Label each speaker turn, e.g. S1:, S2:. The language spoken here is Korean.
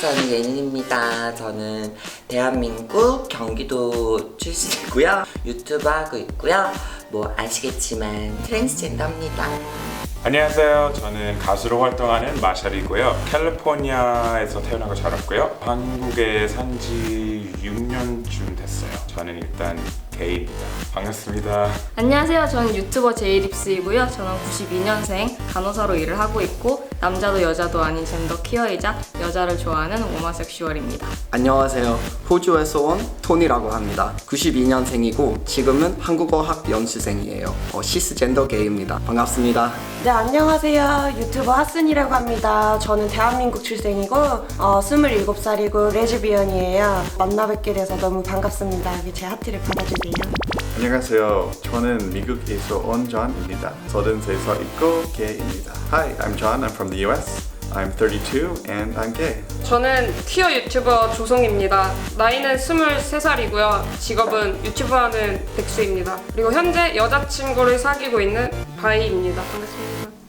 S1: 저는 예린입니다. 저는 대한민국 경기도 출신이고요. 유튜브 하고 있고요. 뭐 아시겠지만 트랜스젠더입니다.
S2: 안녕하세요. 저는 가수로 활동하는 마샬이고요. 캘리포니아에서 태어나고 자랐고요. 한국에 산지 6년쯤 됐어요. 저는 일단 게이입니다. 반갑습니다.
S3: 안녕하세요. 저는 유튜버 제이립스이고요. 저는 92년생 간호사로 일을 하고 있고 남자도 여자도 아닌 젠더 퀴어이자 여자를 좋아하는 오마섹슈얼입니다.
S4: 안녕하세요. 호주에서 온 토니라고 합니다. 92년생이고 지금은 한국어학 연수생이에요. 어, 시스젠더 게이입니다. 반갑습니다.
S5: 네, 안녕하세요. 유튜버 하순이라고 합니다. 저는 대한민국 출생이고, 어, 27살이고, 레즈비언이에요. 만나 뵙게 돼서 너무 반갑습니다. 여기 제 하트를 받아주세요.
S6: 안녕하세요. 저는 미국에서 온 존입니다. 33살 있고 게이입니다. Hi, I'm John. I'm from the US. I'm 32 and I'm gay.
S7: 저는 퀴어 유튜버 조성입니다. 나이는 23살이고요. 직업은 유튜버하는 백수입니다. 그리고 현재 여자친구를 사귀고 있는 바이입니다. 반갑습니다.